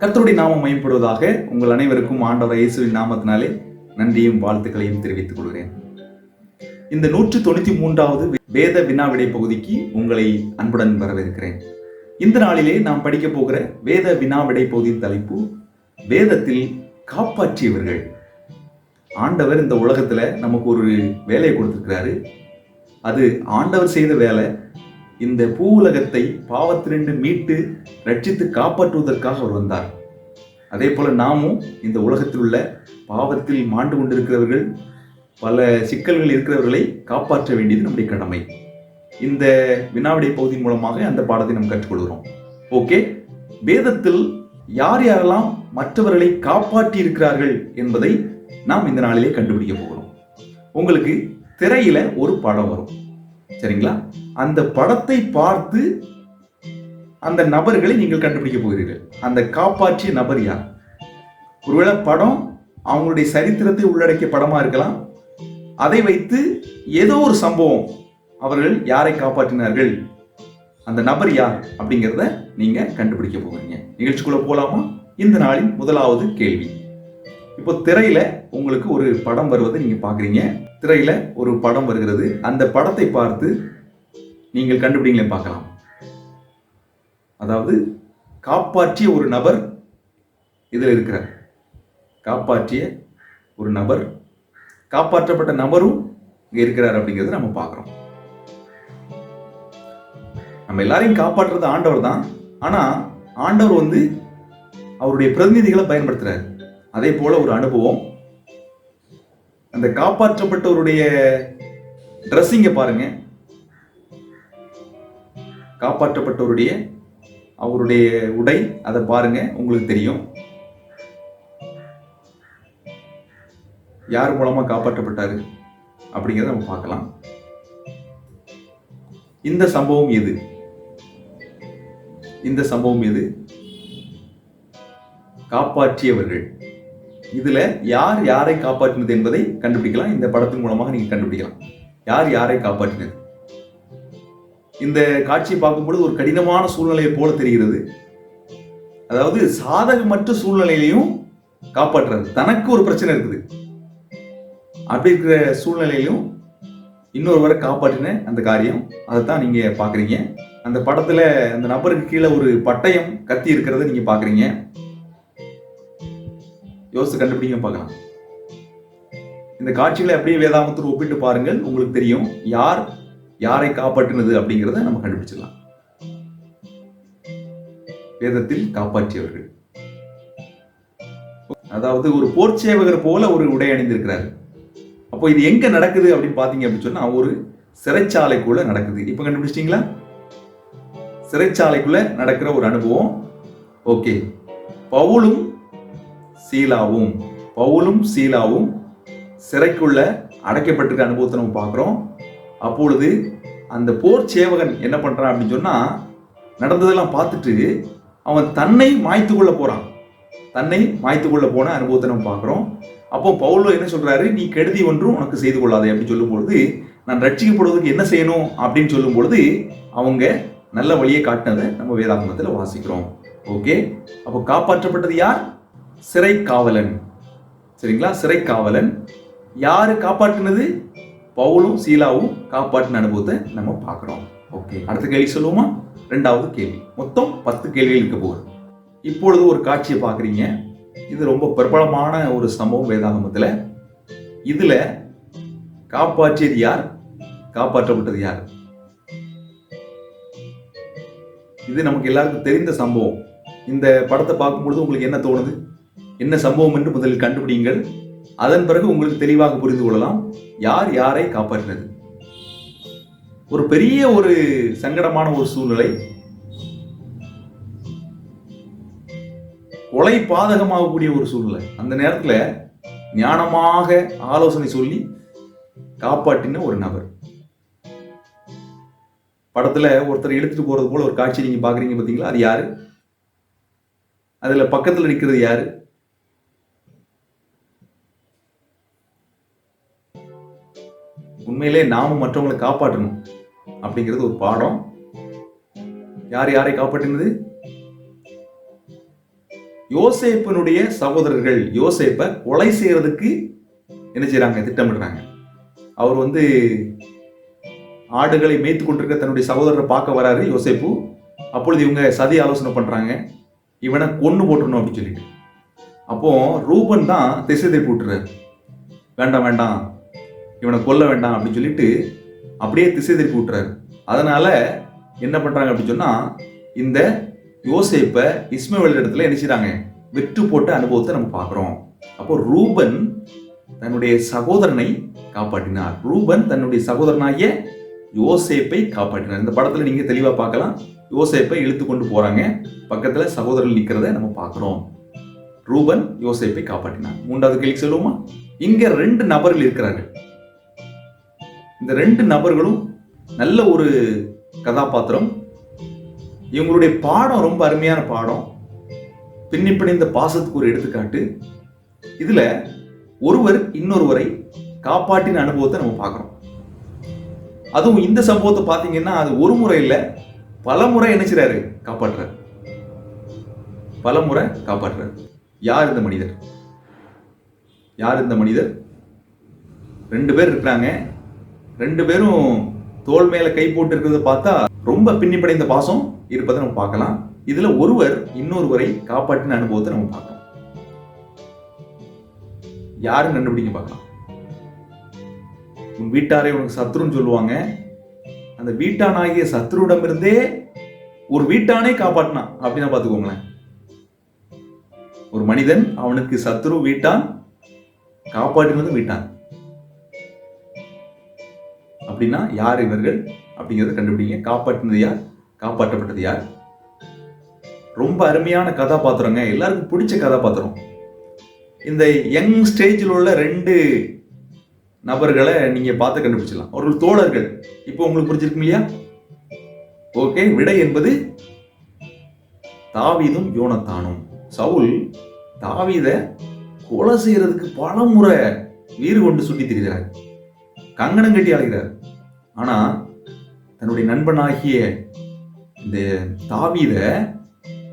கர்த்தருடைய நாமம் மயப்படுவதாக உங்கள் அனைவருக்கும் ஆண்டவர் இயேசுவின் நாமத்தினாலே நன்றியும் வாழ்த்துக்களையும் தெரிவித்துக் கொள்கிறேன். இந்த நூற்று தொண்ணூற்றி மூன்றாவது வேத வினாவிடை பகுதிக்கு உங்களை அன்புடன் வரவேற்கிறேன். இந்த நாளிலே நாம் படிக்க போகிற வேத வினாவிடை பகுதியின் தலைப்பு வேதத்தில் காப்பாற்றியவர்கள். ஆண்டவர் இந்த உலகத்தில் நமக்கு ஒரு வேலையை கொடுத்துருக்கிறாரு. அது ஆண்டவர் செய்த வேலை இந்த பூ உலகத்தை பாவத்திலிருந்து மீட்டு ரட்சித்து காப்பாற்றுவதற்காக அவர் வந்தார். அதே போல நாமும் இந்த உலகத்தில் உள்ள பாவத்தில் மாண்டு கொண்டிருக்கிறவர்கள் பல சிக்கல்கள் இருக்கிறவர்களை காப்பாற்ற வேண்டியது நம்முடைய கடமை. இந்த வினாவிடை பகுதியின் மூலமாக அந்த பாடத்தை நாம் கற்றுக்கொள்கிறோம். ஓகே? வேதத்தில் யார் யாரெல்லாம் மற்றவர்களை காப்பாற்றி இருக்கிறார்கள் என்பதை நாம் இந்த நாளிலே கண்டுபிடிக்க போகிறோம். உங்களுக்கு திரையில ஒரு படம் வரும். சரிங்களா? அந்த படத்தை பார்த்து அந்த நபர்களை நீங்கள் கண்டுபிடிக்க போகிறீர்கள். அந்த காப்பாற்றிய நபர் யார்? ஒருவேளை படம் அவங்களுடைய சரித்திரத்தை உள்ளடக்கிய படமா இருக்கலாம். அதை வைத்து ஏதோ ஒரு சம்பவம் அவர்கள் யாரை காப்பாற்றினார்கள்? அந்த நபர் யார்? அப்படிங்கிறத நீங்க கண்டுபிடிக்க போகிறீங்க. நிகழ்ச்சிக்குள்ள போகலாமா இந்த நாளின் முதலாவது கேள்வி. இப்போ திரையில உங்களுக்கு ஒரு படம் வருவதை நீங்க பாக்குறீங்க திரையில ஒரு படம் வருகிறது. அந்த படத்தை பார்த்து நீங்கள் கண்டுபிடிங்களே பார்க்கலாம். அதாவது காப்பாற்றிய ஒரு நபர் இதில் இருக்கிறார். காப்பாற்றிய ஒரு நபர் காப்பாற்றப்பட்ட நபரும் இங்கே இருக்கிறார் அப்படிங்கிறத நம்ம பார்க்குறோம். நம்ம எல்லாரையும் காப்பாற்றுறது ஆண்டவர் தான். ஆனால் ஆண்டவர் வந்து அவருடைய பிரதிநிதிகளை பயன்படுத்துறாரு. அதே போல ஒரு அனுபவம். அந்த காப்பாற்றப்பட்டவருடைய ட்ரெஸ்ஸிங்கை பாருங்கள் காப்பாற்றப்பட்டவருடைய அவருடைய உடை அதை பாருங்க உங்களுக்கு தெரியும். யார் மூலமா காப்பாற்றப்பட்டாரு? அப்படிங்கிறத நம்ம பார்க்கலாம். இந்த சம்பவம் எது? இந்த சம்பவம் எது? காப்பாற்றியவர்கள். இதுல யார் யாரை காப்பாற்றினது என்பதை கண்டுபிடிக்கலாம். இந்த படத்தின் மூலமாக நீங்க கண்டுபிடிக்கலாம். யார் யாரை காப்பாற்றினது? இந்த காட்சியை பார்க்கும்பொழுது ஒரு கடினமான சூழ்நிலையை போல தெரிகிறது. அதாவது சாதகமற்ற சூழ்நிலையிலையும் காப்பாற்றுறது. தனக்கு ஒரு பிரச்சனை இருக்குது. அப்படி இருக்கிற சூழ்நிலையிலும் இன்னொருவரை காப்பாற்றின அந்த காரியம். அதை தான் நீங்க பார்க்குறீங்க. அந்த படத்துல அந்த நபருக்கு கீழே ஒரு பட்டயம் கத்தி இருக்கிறத நீங்க பாக்குறீங்க யோசித்து கண்டுபிடிங்க பார்க்கலாம். இந்த காட்சிகளை அப்படியே வேதாமத்தோடு ஒப்பிட்டு பாருங்கள். உங்களுக்கு தெரியும். யார் யாரை காப்பாற்றினது அப்படிங்கிறத நம்ம கண்டுபிடிச்சிடலாம். வேதத்தில் காப்பாற்றியவர்கள். அதாவது ஒரு போர் சேவகர் போல ஒரு உடை அணிந்திருக்கிறார். அப்போ இது எங்க நடக்குது அப்படின்னு பாத்தீங்க அப்படின்னு சொன்னா ஒரு சிறைச்சாலைக்குள்ள நடக்குது. இப்ப கண்டுபிடிச்சிட்டீங்களா? சிறைச்சாலைக்குள்ள நடக்கிற ஒரு அனுபவம். ஓகே. பவுலும் சீலாவும் பவுலும் சீலாவும் சிறைக்குள்ள அடைக்கப்பட்டிருக்க அனுபவத்தை நம்ம பார்க்குறோம். அப்பொழுது அந்த போர் சேவகன் என்ன பண்ணுறான் அப்படின்னு சொன்னால் நடந்ததெல்லாம் பார்த்துட்டு அவன் தன்னை மாய்த்து கொள்ள போகிறான் தன்னை மாய்த்து கொள்ள போன அனுபவத்தை நம்ம பார்க்குறோம். அப்போ பவுலோ என்ன சொல்கிறாரு நீ கெடுதி ஒன்றும் உனக்கு செய்து கொள்ளாதே அப்படின்னு சொல்லும் பொழுது நான் ரட்சிக்கப்படுவதற்கு என்ன செய்யணும் அப்படின்னு சொல்லும் பொழுது அவங்க நல்ல வழியை காட்டினதை நம்ம வேதாகமத்தில் வாசிக்கிறோம். ஓகே? அப்போ காப்பாற்றப்பட்டது யார்? சிறை காவலன் சரிங்களா? சிறை காவலன் யாரு காப்பாற்றினது? பவுலும் சீலாவும் காப்பாற்றின அனுபவத்தை நம்ம பார்க்குறோம். ஓகே அடுத்த கேள்வி சொல்லுவோமா? ரெண்டாவது கேள்வி. மொத்தம் பத்து கேள்விகள் இருக்க போகுது. இப்பொழுது ஒரு காட்சியை பார்க்குறீங்க. இது ரொம்ப பிரபலமான ஒரு சம்பவம் வேதாகமத்தில். இதில் காப்பாற்றியது யார்? காப்பாற்றப்பட்டது யார்? இது நமக்கு எல்லாருக்கும் தெரிந்த சம்பவம். இந்த படத்தை பார்க்கும்பொழுது உங்களுக்கு என்ன தோணுது? என்ன சம்பவம் என்று முதலில் கண்டுபிடிங்கள் அதன் பிறகு உங்களுக்கு தெளிவாக புரிந்து கொள்ளலாம் யார் யாரை காப்பாற்றினது. ஒரு பெரிய ஒரு சங்கடமான ஒரு சூழ்நிலை கொலை பாதகமாகக்கூடிய ஒரு சூழ்நிலை. அந்த நேரத்தில் ஞானமாக ஆலோசனை சொல்லி காப்பாற்றின ஒரு நபர். படத்தில் ஒருத்தர் இழுத்துட்டு போறது போல ஒரு காட்சி நீங்க பாக்குறீங்க பார்த்தீங்களா அது யாரு? அதுல பக்கத்தில் நிற்கிறது யாரு? உண்மையிலே நாமும் மற்றவங்களை காப்பாற்றணும் அப்படிங்கிறது ஒரு பாடம். யார் யாரை காப்பாற்றினது? யோசேப்பினுடைய சகோதரர்கள். யோசேப்பை கொலை செய்யறதுக்கு என்ன செய்யறாங்க திட்டமிடுறாங்க. அவர் வந்து ஆடுகளை மேய்த்து கொண்டிருக்க தன்னுடைய சகோதரரை பார்க்க வராரு யோசேப்பு. அப்பொழுது இவங்க சதி ஆலோசனை பண்றாங்க. இவனை கொன்னு போட்டுறணும் அப்படின்னு சொல்லிட்டு. அப்போ ரூபன் தான் திசை திருப்பி விட்டுறாரு. வேண்டாம் வேண்டாம். இவனை கொல்ல வேண்டாம் அப்படின்னு சொல்லிட்டு அப்படியே திசை திருப்பி விட்டுறாரு. அதனால என்ன பண்ணுறாங்க அப்படின்னு சொன்னால் இந்த யோசேப்பை இஸ்மவேல் இடத்துல நினைச்சிடாங்க வெற்று போட்ட அனுபவத்தை நம்ம பார்க்குறோம். அப்போ ரூபன் தன்னுடைய சகோதரனை காப்பாற்றினார். ரூபன் தன்னுடைய சகோதரனாகிய யோசேப்பை காப்பாற்றினார். இந்த படத்தில் நீங்கள் தெளிவாக பார்க்கலாம். யோசேப்பை இழுத்து கொண்டு போகிறாங்க பக்கத்தில் சகோதரர்கள் நிற்கிறத நம்ம பார்க்குறோம். ரூபன் யோசேப்பை காப்பாற்றினார். மூன்றாவது கேள்வி சொல்லுவோமா இங்கே ரெண்டு நபர்கள் இருக்கிறார்கள். இந்த ரெண்டு நபர்களும் நல்ல ஒரு கதாபாத்திரம். இவங்களுடைய பாடம் ரொம்ப அருமையான பாடம். பின்னி பிணைந்த பாசத்துக்கு ஒரு எடுத்துக்காட்டு. இதில் ஒருவர் இன்னொருவரை காப்பாற்றின அனுபவத்தை நம்ம பார்க்குறோம். அதுவும் இந்த சம்பவத்தை பார்த்தீங்கன்னா அது ஒரு முறை இல்லை பல முறை என்ன செய்றாரு? காப்பாற்றுறாரு. பல முறை காப்பாற்றுறாரு. யார் இந்த மனிதர்? யார் இந்த மனிதர்? ரெண்டு பேர் இருக்கிறாங்க. ரெண்டு பேரும் தோல் மேல கை போட்டு இருக்கிறத பார்த்தா ரொம்ப பின்னிப்படைந்த பாசம் இருப்பதை நம்ம பார்க்கலாம். இதுல ஒருவர் இன்னொருவரை காப்பாற்றின அனுபவத்தை நம்ம பார்க்கலாம். யாரும் கண்டுபிடிங்க பார்க்கலாம். உன் வீட்டாரை உனக்கு சத்ருன்னு சொல்லுவாங்க. அந்த வீட்டானாகிய சத்ருடமிருந்தே ஒரு வீட்டானே காப்பாற்றினான் அப்படின்னா பார்த்துக்கோங்களேன். ஒரு மனிதன் அவனுக்கு சத்ரு வீட்டான் காப்பாற்றினதும் வீட்டான். அப்படின்னா யார் இவர்கள் அப்படிங்கிறத கண்டுபிடிங்க. காப்பாற்றினது யார்? காப்பாற்றப்பட்டது யார்? ரொம்ப அருமையான கதாபாத்திரங்க. எல்லாருக்கும் பிடிச்ச கதாபாத்திரம். இந்த யங் ஸ்டேஜில் உள்ள ரெண்டு நபர்களை நீங்கள் பார்த்து கண்டுபிடிச்சிடலாம். அவர்கள் தோழர்கள். இப்போ உங்களுக்கு புரிஞ்சிருக்கும் இல்லையா? ஓகே விடை என்பது தாவீதும் யோனத்தானும். சவுல் தாவீத கொலை செய்யறதுக்கு பல முறை வீறு கொண்டு சுட்டி திரிகிறார். கங்கணம் கட்டி அழைக்கிறார் ஆனால் தன்னுடைய நண்பனாகிய இந்த தாவீதை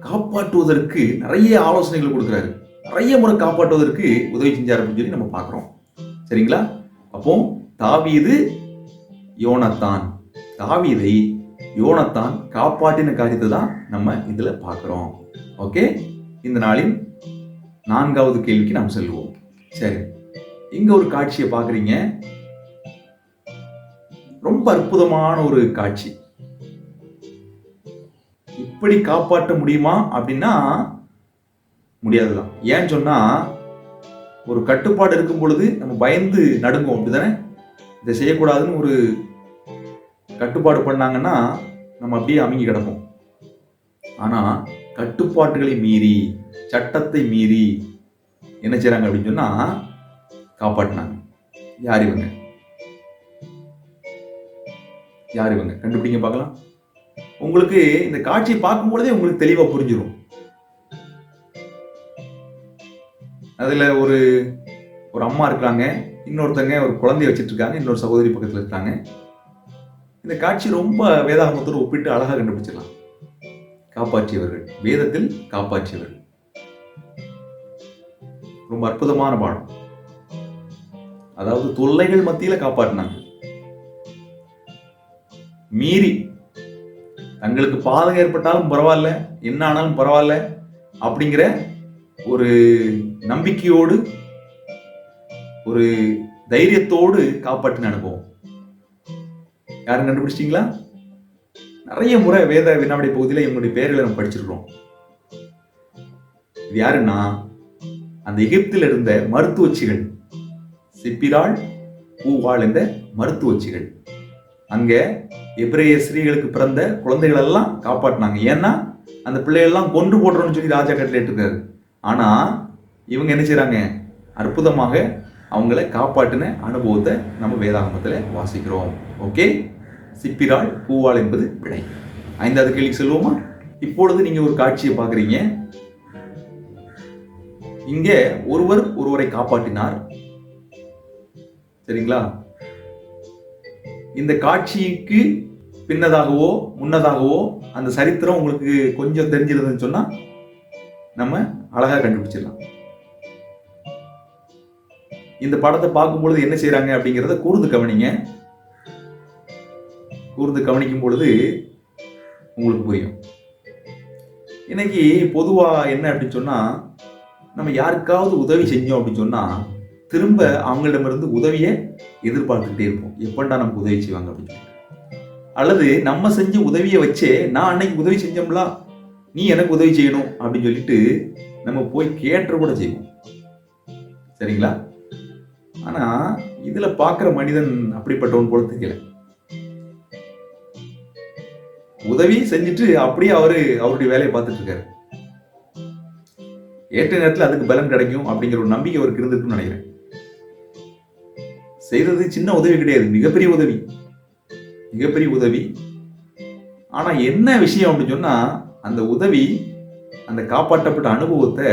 காப்பாற்றுவதற்கு நிறைய ஆலோசனைகள் கொடுக்குறாரு. நிறைய முறை காப்பாற்றுவதற்கு உதவி செஞ்சார் அப்படின்னு சொல்லி நம்ம பார்க்குறோம். சரிங்களா? அப்போ தாவீது யோனத்தான். தாவீதை யோனத்தான் காப்பாற்றின காரியத்தை தான் நம்ம இதில் பார்க்குறோம். ஓகே? இந்த நாளின் நான்காவது கேள்விக்கு நாம் செல்வோம். சரி. இங்கே ஒரு காட்சியை பார்க்குறீங்க. ரொம்ப அற்புதமான ஒரு காட்சி. இப்படி காப்பாற்ற முடியுமா அப்படின்னா முடியாதுதான். ஏன்னு சொன்னா ஒரு கட்டுப்பாடு இருக்கும் பொழுது நம்ம பயந்து நடுங்கும் அப்படிதானே? இதை செய்யக்கூடாதுன்னு ஒரு கட்டுப்பாடு பண்ணாங்கன்னா நம்ம அப்படியே அமுங்கி கிடப்போம். ஆனா கட்டுப்பாட்டுகளை மீறி சட்டத்தை மீறி என்ன செய்யறாங்க அப்படின்னு சொன்னா காப்பாற்றினாங்க யார் இவங்க? யார் இவங்க? கண்டுபிடிங்க பார்க்கலாம். உங்களுக்கு இந்த காட்சியை பார்க்கும் பொழுதே உங்களுக்கு தெளிவா புரிஞ்சிடும் அதுல ஒரு ஒரு அம்மா இருக்காங்க இன்னொருத்தங்க ஒரு குழந்தைய வச்சுட்டு இருக்காங்க இன்னொரு சகோதரி பக்கத்தில் இருக்காங்க. இந்த காட்சி ரொம்ப வேதாகமத்தோடு ஒப்பிட்டு அழகா கண்டுபிடிச்சிடலாம். காப்பாற்றியவர்கள். வேதத்தில் காப்பாற்றியவர்கள். ரொம்ப அற்புதமான பாடம். அதாவது தொல்லைகள் மத்தியில் காப்பாற்றினாங்க. மீறி தங்களுக்கு பாதகம் ஏற்பட்டாலும் பரவாயில்ல என்ன ஆனாலும் பரவாயில்ல அப்படிங்கிற ஒரு நம்பிக்கையோடு ஒரு தைரியத்தோடு காப்பாற்றின அனுபவம். யாரும் கண்டுபிடிச்சிட்டிங்களா? நிறைய முறை வேத வினாவிடை பகுதியில் இவங்களுடைய பேர்களை நம்ம படிச்சிருக்கிறோம். இது யாருன்னா அந்த எகிப்தில் இருந்த மருத்துவச்சிகள் சிப்பிராள் பூவாள் என்ற மருத்துவச்சிகள். அங்கே எபிரேய ஸ்திரீகளுக்கு பிறந்த குழந்தைகள் எல்லாம் காப்பாற்றினாங்க ஏன்னா அந்த பிள்ளைகள்லாம் கொன்று போடுறோம்னு சொல்லி ராஜா கட்டளை இருக்காரு ஆனா இவங்க என்ன செய்கிறாங்க அற்புதமாக அவங்கள காப்பாற்றின அனுபவத்தை நம்ம வேதாகமத்தில் வாசிக்கிறோம். ஓகே? சிப்பிராள் பூவாள் என்பது விடை. ஐந்தாவது கேள்விக்கு செல்வோமா? இப்பொழுது நீங்க ஒரு காட்சியை பார்க்குறீங்க. இங்கே ஒருவர் ஒருவரை காப்பாற்றினார் சரிங்களா? இந்த காட்சிக்கு பின்னதாகவோ முன்னதாகவோ அந்த சரித்திரம் உங்களுக்கு கொஞ்சம் தெரிஞ்சிருந்ததுன்னு சொன்னால் நம்ம அழகாக கண்டுபிடிச்சிடலாம். இந்த படத்தை பார்க்கும்பொழுது என்ன செய்கிறாங்க அப்படிங்கிறத கூர்ந்து கவனிங்க. கூர்ந்து கவனிக்கும் பொழுது உங்களுக்கு புரியும். இன்னைக்கு பொதுவாக என்ன அப்படின்னு சொன்னால் நம்ம யாருக்காவது உதவி செஞ்சோம் அப்படின்னு சொன்னால் திரும்ப அவங்களிடமிருந்து உதவியை எதிர்பார்த்துக்கிட்டே இருப்போம். எப்பண்டா நமக்கு உதவி செய்வாங்க அப்படின்னு அல்லது நம்ம செஞ்ச உதவியை வச்சே நான் அன்னைக்கு உதவி செஞ்சோம்ல நீ எனக்கு உதவி செய்யணும் அப்படின்னு சொல்லிட்டு நம்ம போய் கேட்டு கூட செய்வோம். சரிங்களா? ஆனா இதுல பார்க்குற மனிதன் அப்படிப்பட்டவன் போல தெரியல. உதவி செஞ்சுட்டு அப்படியே அவரு அவருடைய வேலையை பார்த்துட்டு இருக்காரு. ஏற்ற நேரத்தில் அதுக்கு பலன் கிடைக்கும் அப்படிங்கிற ஒரு நம்பிக்கை அவருக்கு இருந்திருக்குன்னு நினைக்கிறேன். செய்தது சின்ன உதவி கிடையாது மிகப்பெரிய உதவி. மிகப்பெரிய உதவி. ஆனால் என்ன விஷயம் அப்படின்னு சொன்னால் அந்த உதவி அந்த காப்பாற்றப்பட்ட அனுபவத்தை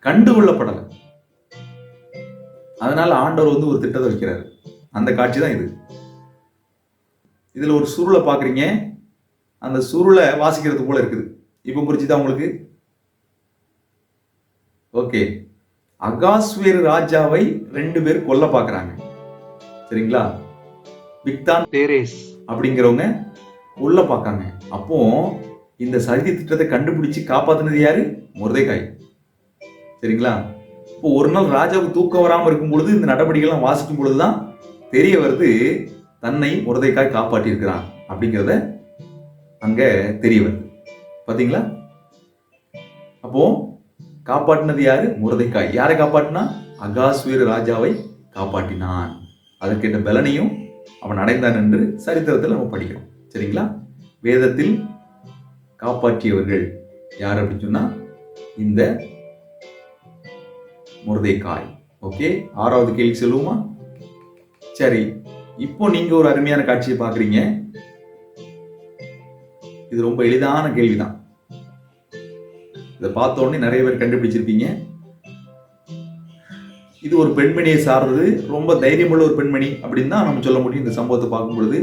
கண்டுகொள்ளப்படலை. அதனால ஆண்டவர் வந்து ஒரு திட்டத்தை வைக்கிறார். அந்த காட்சி தான் இது. இதில் ஒரு சுருளை பார்க்குறீங்க. அந்த சுருளை வாசிக்கிறது போல இருக்குது. இப்போ புரிஞ்சுதா உங்களுக்கு? ஓகே. அகாஸ்வேர் ராஜாவை ரெண்டு பேர் கொல்ல பாக்குறாங்க சரிங்களா? பிக்தான் டேரேஸ் அப்படிங்கிறவங்க உள்ள பார்க்காங்க. அப்போ இந்த சதி திட்டத்தை கண்டுபிடிச்சு காப்பாத்துனது யாரு? முருதைக்காய் சரிங்களா? இப்போ ஒரு நாள் ராஜாவுக்கு தூக்கம் வராமல் இருக்கும் பொழுது இந்த நடவடிக்கைலாம் வாசிக்கும் பொழுதுதான் தெரிய வருது தன்னை முருதைக்காய் காப்பாற்றியிருக்கிறான் அப்படிங்கிறத அங்க தெரிய வருது. பாத்தீங்களா? அப்போ காப்பாற்றினது யாரு? முருதைக்காய். யாரை காப்பாற்றினா? அகாஸ்வீர ராஜாவை காப்பாற்றினான். அதற்கேற்ற பலனையும் அவன் அடைந்தான் என்று சரித்திரத்தில் நம்ம படிக்கிறோம். சரிங்களா? வேதத்தில் காப்பாற்றியவர்கள் யார் அப்படின்னு சொன்னா இந்த முருதைக்காய். ஓகே? ஆறாவது கேள்வி சொல்லுவோமா? சரி. இப்போ நீங்க ஒரு அருமையான காட்சியை பாக்குறீங்க இது ரொம்ப எளிதான கேள்விதான். இதை பார்த்த உடனே நிறைய பேர் கண்டுபிடிச்சிருப்பீங்க. இது ஒரு பெண்மணியை சார்ந்தது. ரொம்ப தைரியமுள்ள ஒரு பெண்மணி அப்படின்னு தான் நம்ம சொல்ல முடியும் இந்த சம்பவத்தை பார்க்கும் பொழுது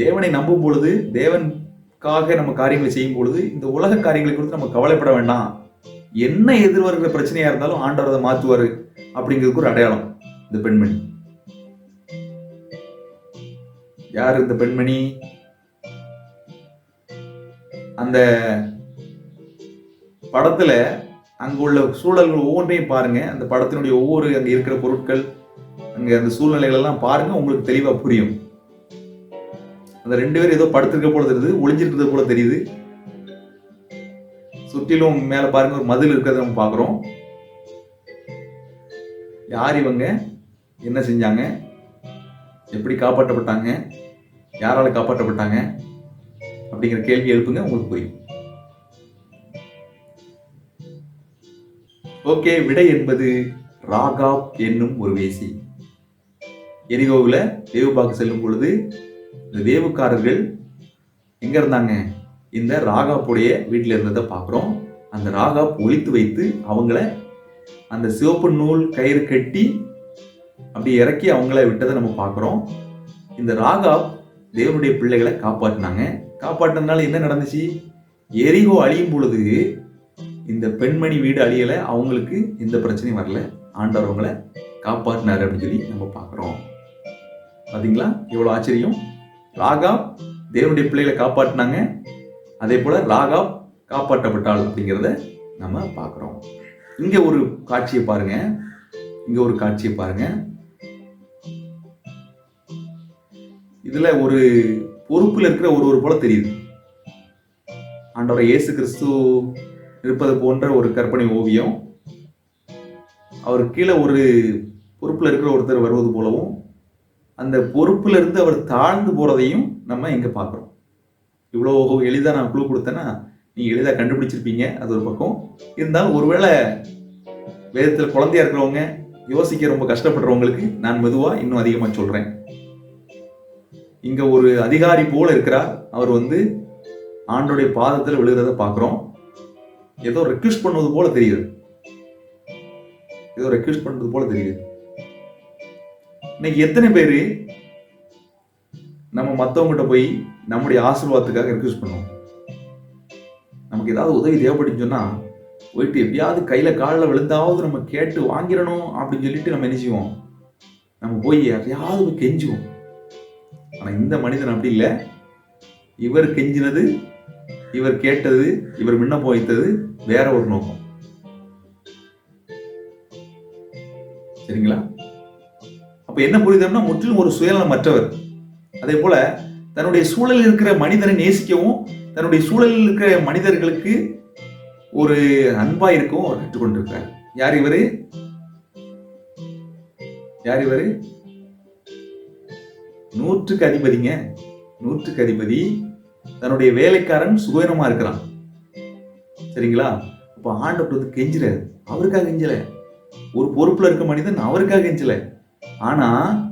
தேவனை நம்பும் பொழுது தேவனுக்காக நம்ம காரியங்களை செய்யும் பொழுது இந்த உலக காரியங்களை குறித்து நம்ம கவலைப்பட வேண்டாம். என்ன எதிர்வருகிற பிரச்சனையா இருந்தாலும் ஆண்டவர் அதை மாத்துவாரு அப்படிங்கிறதுக்கு ஒரு அடையாளம் இந்த பெண்மணி. யார் இந்த பெண்மணி? அந்த படத்தில் அங்கே உள்ள சூழல்கள் ஒவ்வொன்றையும் பாருங்கள் அந்த படத்தினுடைய ஒவ்வொரு அங்கே இருக்கிற பொருட்கள் அங்கே அந்த சூழ்நிலைகளெல்லாம் பாருங்கள் உங்களுக்கு தெளிவாக புரியும். அந்த ரெண்டு பேரும் ஏதோ படுத்திருக்க போல தெரியுது ஒளிஞ்சிருக்கிறது போல தெரியுது. சுற்றிலும் மேலே பாருங்க ஒரு மதில் இருக்கிறத நம்ம பார்க்குறோம். யார் இவங்க? என்ன செஞ்சாங்க? எப்படி காப்பாற்றப்பட்டாங்க? யாரால காப்பாற்றப்பட்டாங்க? அப்படிங்கிற கேள்வி எழுப்புங்க உங்களுக்கு புரியும். ஓகே விடை என்பது ராகாப் என்னும் ஒரு வேசி. எரிகோவில் வேவு செல்லும் பொழுது இந்த வேவுக்காரர்கள் எங்க இருந்தாங்க? இந்த ராகாப்புடைய வீட்டில் இருந்ததை பார்க்குறோம். அந்த ராகாப் ஒழித்து வைத்து அவங்கள அந்த சிவப்பு நூல் கயிறு கட்டி அப்படி இறக்கி அவங்கள விட்டதை நம்ம பார்க்குறோம். இந்த ராகாப் தேவனுடைய பிள்ளைகளை காப்பாற்றினாங்க. காப்பாற்றினால என்ன நடந்துச்சு? எரிகோ அழியும் பொழுது இந்த பெண்மணி வீடு அழியலை அவங்களுக்கு எந்த பிரச்சனையும் வரல. ஆண்டவர் அவங்கள காப்பாற்றினார் அப்படின்னு சொல்லி நம்ம பார்க்குறோம். பார்த்தீங்களா எவ்வளோ ஆச்சரியம். ராகாப் தேவனுடைய பிள்ளைகளை காப்பாற்றினாங்க. அதே போல் ராகாப் காப்பாற்றப்பட்டாள் அப்படிங்கிறத நம்ம பார்க்குறோம். இங்கே ஒரு காட்சியை பாருங்கள் இங்கே ஒரு காட்சியை பாருங்கள் இதில் ஒரு பொறுப்பில் இருக்கிற ஒரு ஒரு போல தெரியுது. ஆண்டவர் இயேசு கிறிஸ்து இருப்பது போன்ற ஒரு கற்பனை ஓவியம் அவர் கீழே ஒரு பொறுப்பில் இருக்கிற ஒருத்தர் வருவது போலவும் அந்த பொறுப்பில் இருந்து அவர் தாழ்ந்து போகிறதையும் நம்ம இங்கே பார்க்குறோம். இவ்வளோ எளிதாக நான் குழு கொடுத்தேன்னா நீங்கள் எளிதாக கண்டுபிடிச்சிருப்பீங்க அது ஒரு பக்கம். இருந்தாலும் ஒருவேளை வேதத்தில் குழந்தையா இருக்கிறவங்க யோசிக்க ரொம்ப கஷ்டப்படுறவங்களுக்கு நான் மெதுவாக இன்னும் அதிகமாக சொல்கிறேன் இங்க ஒரு அதிகாரி போல இருக்கிறார். அவர் வந்து ஆண்டோடைய பாதத்தில் விழுகிறத பார்க்குறோம். ஏதோ ரெக்யூஸ்ட் பண்ணுவது போல தெரியுது. ஏதோ ரெக்யூஸ்ட் பண்ணுறது போல தெரியுது. இன்னைக்கு எத்தனை பேர் நம்ம மற்றவங்ககிட்ட போய் நம்முடைய ஆசீர்வாதத்துக்காக ரெக்யூஸ்ட் பண்ணுவோம்? நமக்கு ஏதாவது உதவி தேவைப்படுன்னு சொன்னால் போயிட்டு எப்படியாவது கையில் காலில் விழுந்தாவது நம்ம கேட்டு வாங்கிடணும் அப்படின்னு சொல்லிட்டு நம்ம என்ன செய்வோம்? நம்ம போய் யாரையாவது கெஞ்சுவோம். ஆனா இந்த மனிதன் அப்படி இல்லை. இவர் கெஞ்சினது இவர் கேட்டது இவர் விண்ணப்பம் வைத்தது வேற ஒரு நோக்கம். சரிங்களா? அப்ப என்ன புரியுதுன்னா முற்றிலும் ஒரு சுயநலமற்றவர். அதே போல தன்னுடைய சூழலில் இருக்கிற மனிதனை நேசிக்கவும் தன்னுடைய சூழலில் இருக்கிற மனிதர்களுக்கு ஒரு அன்பா இருக்கவும் அவர் கற்றுக்கொண்டிருக்கிறார். யார் இவரு? யார் இவரு? நூற்றுக்கு அதிபதிங்க. நூற்றுக்கு அதிபதி தன்னுடைய வேலைக்காரன் சுகவீனமா இருக்கிறான். சரிங்களா? இப்போ ஆண்டவர் வந்து கெஞ்சுறாரு. அவருக்காக கெஞ்சலை. ஒரு பொறுப்பில் இருக்க மனிதன் அவருக்காக கெஞ்சலை. ஆனால்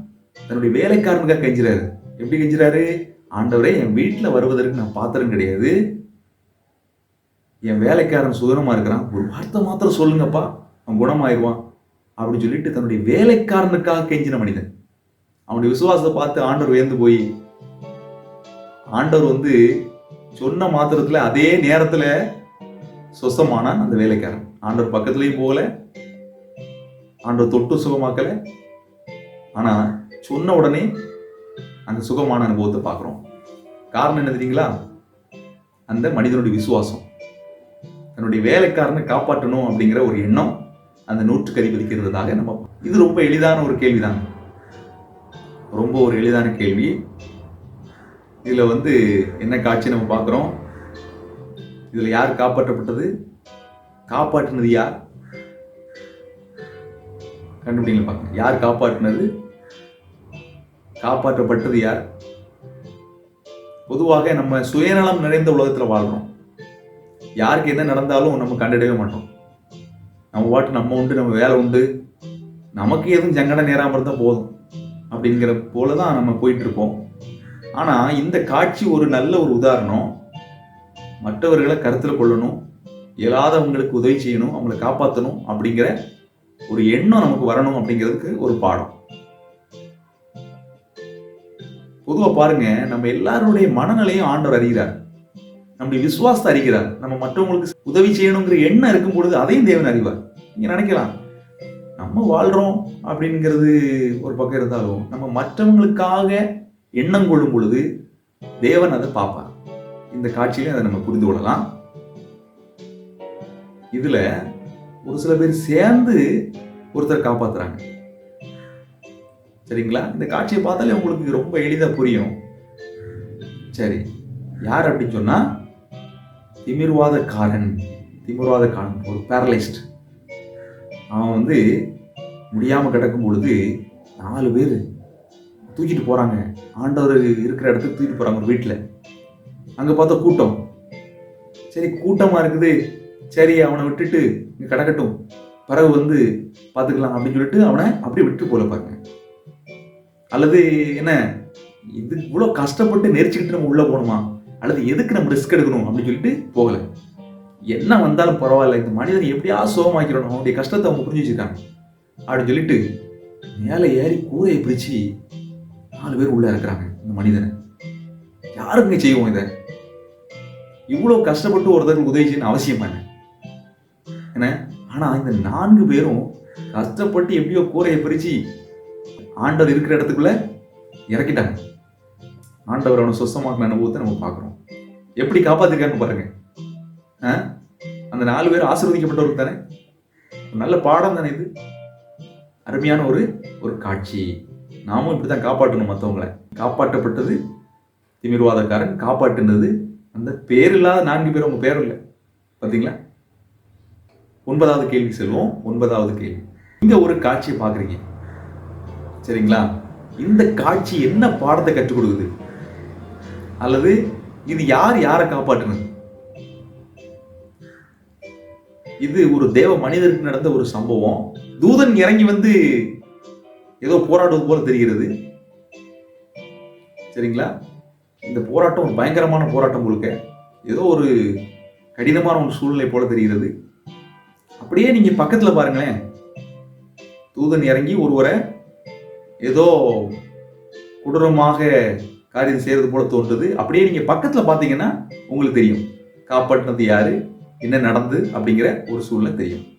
தன்னுடைய வேலைக்காரனுக்காக கெஞ்சுறாரு. எப்படி கெஞ்சுறாரு? ஆண்டவரே என் வீட்டில் வருவதற்கு நான் பாத்திரம் கிடையாது. என் வேலைக்காரன் சுதனமாக இருக்கிறான். ஒரு வார்த்தை மாத்திரம் சொல்லுங்கப்பா. அவன் குணமாயிருவான். அப்படின்னு சொல்லிட்டு தன்னுடைய வேலைக்காரனுக்காக கெஞ்சின மனிதன். அவனுடைய விசுவாசத்தை பார்த்து ஆண்டவர் வியந்து போய் ஆண்டவர் வந்து சொன்ன மாத்திரத்துல அதே நேரத்துல சொசமானான் அந்த வேலைக்காரன். ஆண்டவர் பக்கத்துலயும் போகல ஆண்டவர் தொட்டு சுகமாக்கல. ஆனா சொன்ன உடனே அந்த சுகமான அனுபவத்தை பார்க்குறோம். காரணம் என்ன தெரியுங்களா? அந்த மனிதனுடைய விசுவாசம். தன்னுடைய வேலைக்காரனை காப்பாற்றணும் அப்படிங்கிற ஒரு எண்ணம் அந்த நூற்றுக்கு அதிபதிக்கு இருந்ததாக நம்ம இது ரொம்ப எளிதான ஒரு கேள்விதான். ரொம்ப ஒரு எளிதான கேள்வி. இதில் வந்து என்ன காட்சி நம்ம பார்க்குறோம்? இதில் யார் காப்பாற்றப்பட்டது? காப்பாற்றினது யார்? கண்டுபிடிங்க பார்க்க யார் காப்பாற்றினது? காப்பாற்றப்பட்டது யார்? பொதுவாக நம்ம சுயநலம் நிறைந்த உலகத்தில் வாழ்கிறோம் யாருக்கு என்ன நடந்தாலும் நம்ம கண்டிடவே மாட்டோம். நம்ம பாட்டு நம்ம உண்டு நம்ம வேலை உண்டு. நமக்கு எதுவும் சங்கடம் நேராமல் இருந்தால் போதும். அப்படிங்கிற போல தான் நம்ம போயிட்டு இருப்போம் ஆனா இந்த காட்சி ஒரு நல்ல ஒரு உதாரணம். மற்றவர்களை கருத்துல கொள்ளணும். இயலாதவங்களுக்கு உதவி செய்யணும். அவங்களை காப்பாற்றணும் அப்படிங்கிற ஒரு எண்ணம் நமக்கு வரணும் அப்படிங்கிறதுக்கு ஒரு பாடம். பொதுவா பாருங்க நம்ம எல்லாருடைய மனநிலையும் ஆண்டவர் அறிகிறார். நம்முடைய விசுவாசத்தை அறிகிறார். நம்ம மற்றவங்களுக்கு உதவி செய்யணுங்கிற எண்ணம் இருக்கும் பொழுது அதையும் தேவன் அறிவார். நீங்க நினைக்கலாம் நம்ம வாழ்கிறோம் அப்படிங்கிறது ஒரு பக்கம் இருந்தாலும் நம்ம மற்றவங்களுக்காக எண்ணம் கொள்ளும் பொழுது தேவன் அதை பார்ப்பார். இந்த காட்சியில அதை நம்ம புரிந்து கொள்ளலாம். இதுல ஒரு சில பேர் சேர்ந்து ஒருத்தர் காப்பாத்துறாங்க. சரிங்களா? இந்த காட்சியை பார்த்தாலே உங்களுக்கு ரொம்ப எளிதாக புரியும். சரி யார் அப்படின்னு சொன்னா? திமிர்வாதக்காரன். திமிர்வாதக்காரன் ஒரு பேரலைஸ்ட் அவன் வந்து முடியாமல் கிடக்கும் பொழுது நாலு பேர் தூக்கிட்டு போகிறாங்க ஆண்டவர் இருக்கிற இடத்துக்கு தூக்கிட்டு போகிறாங்க ஒரு வீட்டில் அங்கே பார்த்தா கூட்டம். சரி கூட்டமாக இருக்குது. சரி அவனை விட்டுட்டு இங்கே கிடக்கட்டும். பிறகு வந்து பார்த்துக்கலாம் அப்படின்னு சொல்லிட்டு அவனை அப்படியே விட்டு போல பாருங்க. அல்லது என்ன இது இவ்வளோ கஷ்டப்பட்டு நெரிச்சுக்கிட்டு நம்ம உள்ளே போகணுமா? அல்லது எதுக்கு நம்ம ரிஸ்க் எடுக்கணும் அப்படின்னு சொல்லிட்டு போகலை. என்ன வந்தாலும் பரவாயில்ல. இந்த மனிதன் எப்படியா சோகமாக்கிறணும் அவனுடைய கஷ்டத்தை அவங்க புரிஞ்சு வச்சிருக்காங்க. அப்படின்னு சொல்லிட்டு மேலே ஏறி கூரையை பிரித்து நாலு பேர் உள்ளே இருக்கிறாங்க இந்த மனிதனை. யாருக்குங்க செய்வோம் இதை? இவ்வளோ கஷ்டப்பட்டு ஒருத்தருக்கு உதவி செய்யணும் அவசியம் என்ன? என்ன? ஆனால் இந்த நான்கு பேரும் கஷ்டப்பட்டு எப்படியோ கூரையை பிரித்து ஆண்டவர் இருக்கிற இடத்துக்குள்ள இறக்கிட்டாங்க. ஆண்டவர் அவனை சொசமாக்கின அனுபவத்தை நம்ம பார்க்குறோம். எப்படி காப்பாற்றிருக்காங்க பாருங்க. ஆ? அந்த நாலு பேர் ஆசிர்வதிக்கப்பட்டவருக்கு தானே? நல்ல பாடம் தானே இது. அருமையான ஒரு ஒரு காட்சி. நாமும் இப்படி தான் காப்பாற்றணும் மற்றவங்களை காப்பாற்றப்பட்டது திமிர்வாதக்காரன் காப்பாற்றினது அந்த பேர் இல்லாத நான்கு பேர் உங்கள் பேரும் இல்லை. பார்த்தீங்களா ஒன்பதாவது கேள்வி செல்வோம். ஒன்பதாவது கேள்வி. இங்கே ஒரு காட்சியை பார்க்குறீங்க. சரிங்களா? இந்த காட்சி என்ன பாடத்தை கற்றுக் கொடுக்குது? அல்லது இது யார் யாரை காப்பாற்றுனது? இது ஒரு தேவ மனிதருக்கு நடந்த ஒரு சம்பவம். தூதன் இறங்கி வந்து ஏதோ போராடுவது போல தெரிகிறது. சரிங்களா? இந்த போராட்டம் ஒரு பயங்கரமான போராட்டம் முழுக்க ஏதோ ஒரு கடினமான ஒரு சூழ்நிலை போல தெரிகிறது. அப்படியே நீங்க பக்கத்துல பாருங்களேன். தூதன் இறங்கி ஒருவரை ஏதோ கொடூரமாக காரியம் செய்யறது போல தோன்றுது. அப்படியே நீங்க பக்கத்துல பாத்தீங்கன்னா உங்களுக்கு தெரியும். காப்பாற்றினது யாரு? என்ன நடந்து? அப்படிங்கிற ஒரு சூழ்நிலை தெரியும்.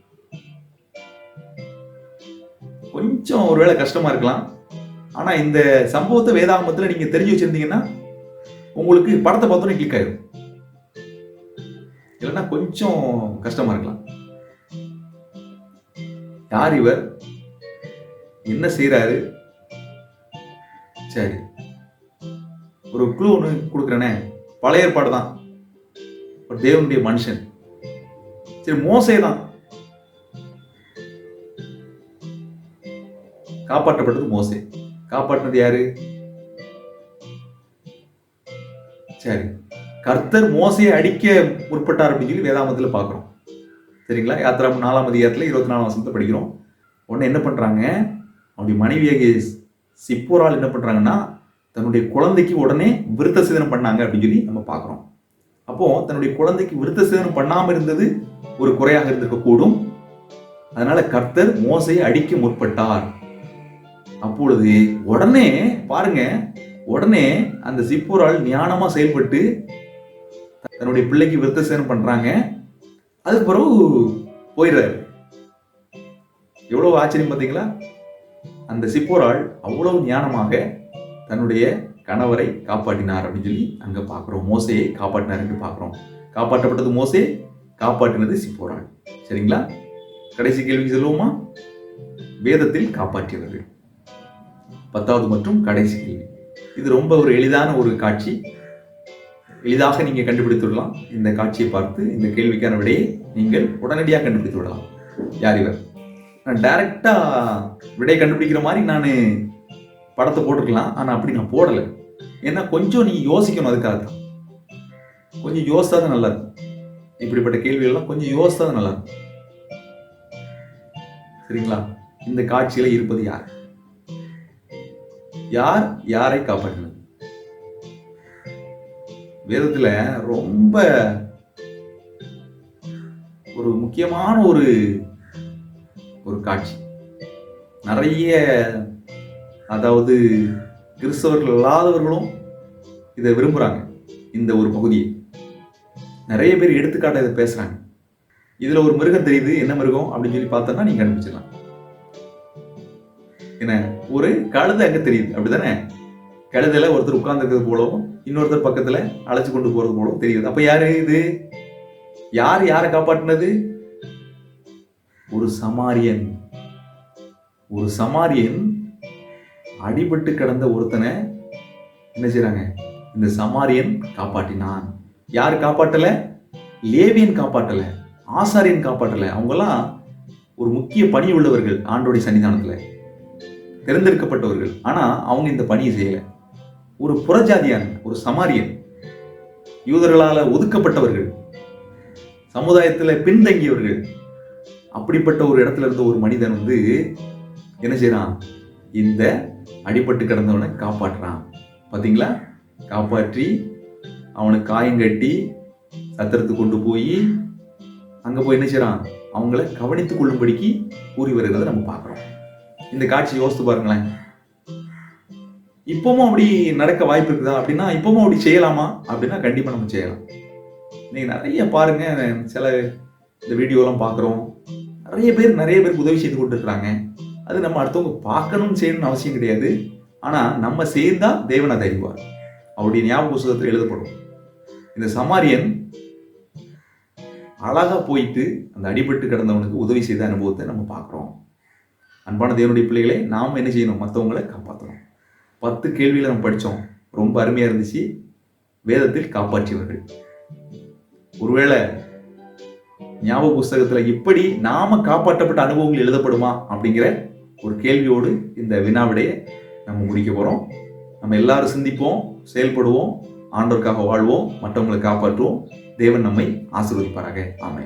கொஞ்சம் ஒருவேளை கஷ்டமா இருக்கலாம். ஆனா இந்த சம்பவத்தை வேதாகமத்தில் நீங்க தெரிஞ்சு வச்சிருந்தீங்கன்னா உங்களுக்கு படத்தை பார்த்தோன்னே கிளிக் ஆயிடும். இல்லைன்னா கொஞ்சம் கஷ்டமா இருக்கலாம். யார் இவர்? என்ன செய்யறாரு சரி. ஒரு குழு ஒன்று கொடுக்குறேனே. பழைய ஏற்பாடு தான் ஒரு தேவனுடைய மனுஷன். சரி மோசே தான் காப்பாற்றப்பட்டது மோசே. காப்பாற்றினது யாரு? சரி. கர்த்தர் மோசையை அடிக்க முற்பட்டார் அப்படின்னு சொல்லி வேதாமத்தில் பார்க்குறோம். சரிங்களா? யாத்திரா நாலாம் அதிகாரத்தில் இருபத்தி நாலாம் வருஷத்தை படிக்கிறோம். உடனே என்ன பண்ணுறாங்க அப்படி மனைவியாக சிப்போரால் என்ன பண்ணுறாங்கன்னா தன்னுடைய குழந்தைக்கு உடனே விருத்த சேதனம் பண்ணாங்க அப்படின்னு சொல்லி நம்ம பார்க்குறோம். அப்போது தன்னுடைய குழந்தைக்கு விருத்த சேதனம் பண்ணாமல் இருந்தது ஒரு குறையாக இருந்திருக்கக்கூடும். அதனால் அதனால கர்த்தர் மோசையை அடிக்க முற்பட்டார். அப்பொழுது உடனே பாருங்க உடனே அந்த சிப்போரால் ஞானமா செயல்பட்டு தன்னுடைய பிள்ளைக்கு விருத்த சேனம் பண்றாங்க. அதுக்கு பிறகு போயிடுறாரு. எவ்வளவு ஆச்சரியம் பார்த்தீங்களா? அந்த சிப்போரால் அவ்வளவு ஞானமாக தன்னுடைய கணவரை காப்பாற்றினார் அப்படின்னு சொல்லி அங்க பார்க்குறோம். மோசையை காப்பாற்றினார் பார்க்குறோம். காப்பாற்றப்பட்டது மோசே காப்பாற்றினது சிப்போரால் சரிங்களா? கடைசி கேள்விக்கு சொல்லுவோமா? வேதத்தில் காப்பாற்றியவர்கள் பத்தாவது மற்றும் கடைசி கேள்வி. இது ரொம்ப ஒரு எளிதான ஒரு காட்சி. எளிதாக நீங்கள் கண்டுபிடித்து விடலாம். இந்த காட்சியை பார்த்து இந்த கேள்விக்கான விடையை நீங்கள் உடனடியாக கண்டுபிடித்து விடலாம். யார் இவர்? நான் டைரக்டாக விடை கண்டுபிடிக்கிற மாதிரி நான் படத்தை போட்டிருக்கலாம். ஆனால் அப்படி நான் போடலை. ஏன்னா கொஞ்சம் நீங்கள் யோசிக்கணும் அதுக்காக தான் கொஞ்சம் யோசித்தா தான் நல்லா இருக்கும் இப்படிப்பட்ட கேள்விகள்லாம் கொஞ்சம் யோசித்தா தான் நல்லா இருக்கும் சரிங்களா? இந்த காட்சியில் இருப்பது யார்? யார் யாரை காப்பாற்றினது? வேதத்துல ரொம்ப ஒரு முக்கியமான ஒரு ஒரு காட்சி. நிறைய அதாவது கிறிஸ்தவர்கள் இல்லாதவர்களும் இதை விரும்புகிறாங்க இந்த ஒரு பகுதியை. நிறைய பேர் எடுத்துக்காட்ட இதை பேசுகிறாங்க இதில் ஒரு மிருகம் தெரியுது என்ன மிருகம்? அப்படின்னு சொல்லி பார்த்தோம்னா நீங்கள் கண்டுபிடிச்சிடலாம். என்ன? ஒரு கழுதை அங்கே தெரியுது? அப்படிதானே? கழுதையில ஒருத்தர் உட்கார்ந்துருக்கிறது போலவும் இன்னொருத்தர் பக்கத்துல அழைச்சு கொண்டு போறது போலவும் தெரியுது. அப்ப யாரு இது? யார் யாரை காப்பாற்றினது ஒரு சமாரியன். ஒரு சமாரியன் அடிபட்டு கிடந்த ஒருத்தனை என்ன செய்றாங்க? இந்த சமாரியன் காப்பாற்றினான் யார் காப்பாற்றலை லேவியன் காப்பாற்றலை ஆசாரியன் காப்பாற்றல அவங்கெல்லாம் ஒரு முக்கிய பணி உள்ளவர்கள் ஆண்டோடைய சன்னிதானத்தில். தேர்ந்தெடுக்கப்பட்டவர்கள் ஆனால் அவங்க இந்த பணியை செய்யலை. ஒரு புறஜாதியான ஒரு சமாரியன் யூதர்களால் ஒதுக்கப்பட்டவர்கள் சமுதாயத்தில் பின்தங்கியவர்கள் அப்படிப்பட்ட ஒரு இடத்துல இருந்த ஒரு மனிதன் வந்து என்ன செய்கிறான் இந்த அடிபட்டு கிடந்தவனை காப்பாற்றுறான். பார்த்தீங்களா காப்பாற்றி அவனை காயங்கட்டி சத்திரத்துக்கு கொண்டு போய் அங்கே போய் என்ன செய்கிறான் அவங்கள கவனித்து கொள்ளும்படிக்கு கூறி வருகிறத நம்ம பார்க்குறோம். இந்த காட்சி யோசித்து பாருங்களேன். இப்போவும் அப்படி நடக்க வாய்ப்பு இருக்குதா? அப்படின்னா இப்பவும் அப்படி செய்யலாமா? அப்படின்னா கண்டிப்பாக நம்ம செய்யலாம். நீங்கள் நிறைய பாருங்க சில இந்த வீடியோலாம் பார்க்குறோம். நிறைய பேர் நிறைய பேருக்கு உதவி செய்து கொண்டிருக்கிறாங்க அது நம்ம அடுத்தவங்க பார்க்கணும்னு செய்யணும்னு அவசியம் கிடையாது. ஆனால் நம்ம செய்தால் தேவன் அதை அவருடைய ஞாபக புஸ்தகத்தில் எழுதப்படும். இந்த சமாரியன் அழகா போயிட்டு அந்த அடிபட்டு கிடந்தவனுக்கு உதவி செய்த அனுபவத்தை நம்ம பார்க்குறோம். அன்பான தேவனுடைய பிள்ளைகளை நாம் என்ன செய்யணும்? மற்றவங்களை காப்பாற்றணும். பத்து கேள்வியில் நம்ம படித்தோம் ரொம்ப அருமையாக இருந்துச்சு. வேதத்தில் காப்பாற்றியவர்கள். ஒருவேளை ஞாபக புஸ்தகத்தில் இப்படி நாம காப்பாற்றப்பட்ட அனுபவங்கள் எழுதப்படுமா அப்படிங்கிற ஒரு கேள்வியோடு இந்த வினாவிடையை நம்ம முடிக்க போகிறோம் நம்ம எல்லாரும் சிந்திப்போம் செயல்படுவோம் ஆண்டோருக்காக வாழ்வோம் மற்றவங்களை காப்பாற்றுவோம். தேவன் நம்மை ஆசீர்வதிப்பாராக. ஆமை